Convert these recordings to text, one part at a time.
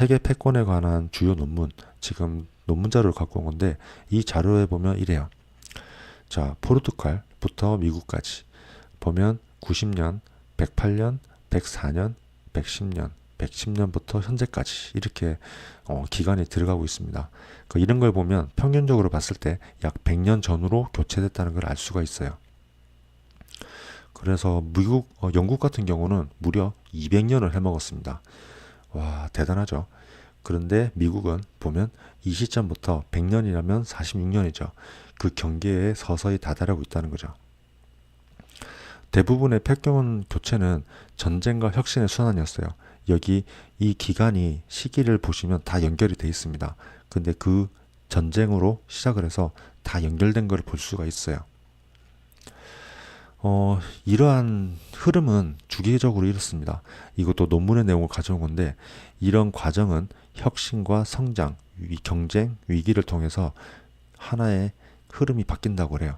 세계 패권에 관한 주요 논문, 지금 논문 자료를 갖고 온 건데 이 자료에 보면 이래요. 자, 포르투갈부터 미국까지 보면 90년, 108년, 104년, 110년, 110년부터 현재까지 이렇게 어, 기간이 들어가고 있습니다. 그 이런 걸 보면 평균적으로 봤을 때 약 100년 전으로 교체됐다는 걸 알 수가 있어요. 그래서 미국, 어, 영국 같은 경우는 무려 200년을 해먹었습니다. 와, 대단하죠. 그런데 미국은 보면 이 시점부터 100년이라면 46년이죠. 그 경계에 서서히 다다르고 있다는 거죠. 대부분의 패권 교체는 전쟁과 혁신의 순환이었어요. 여기 이 기간이 시기를 보시면 다 연결이 돼 있습니다. 근데 그 전쟁으로 시작을 해서 다 연결된 걸 볼 수가 있어요. 어, 이러한 흐름은 주기적으로 이렇습니다. 이것도 논문의 내용을 가져온 건데 이런 과정은 혁신과 성장, 위, 경쟁, 위기를 통해서 하나의 흐름이 바뀐다고 그래요.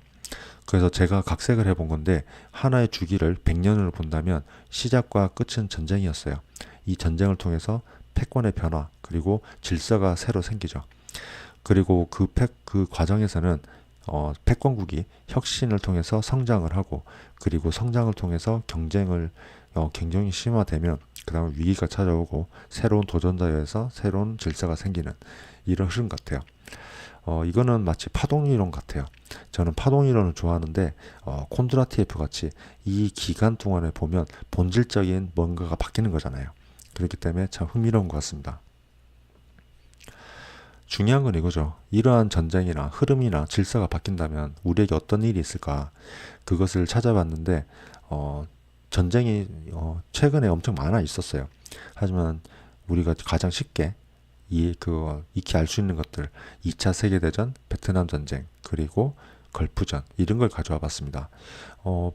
그래서 제가 각색을 해본 건데 하나의 주기를 100년으로 본다면 시작과 끝은 전쟁이었어요. 이 전쟁을 통해서 패권의 변화 그리고 질서가 새로 생기죠. 그리고 그 패, 그 과정에서는 어, 패권국이 혁신을 통해서 성장을 하고 그리고 성장을 통해서 경쟁을 어, 경쟁이 심화되면 그다음에 위기가 찾아오고 새로운 도전자에서 새로운 질서가 생기는 이런 흐름 같아요. 어, 이거는 마치 파동 이론 같아요. 저는 파동 이론을 좋아하는데 어, 콘드라티에프 같이 이 기간 동안에 보면 본질적인 뭔가가 바뀌는 거잖아요. 그렇기 때문에 참 흥미로운 것 같습니다. 중요한 건 이거죠. 이러한 전쟁이나 흐름이나 질서가 바뀐다면 우리에게 어떤 일이 있을까? 그것을 찾아봤는데 어, 전쟁이 어, 최근에 엄청 많아 있었어요. 하지만 우리가 가장 쉽게 이, 그, 익히 알 수 있는 것들, 2차 세계대전, 베트남 전쟁, 그리고 걸프전, 이런 걸 가져와 봤습니다. 어,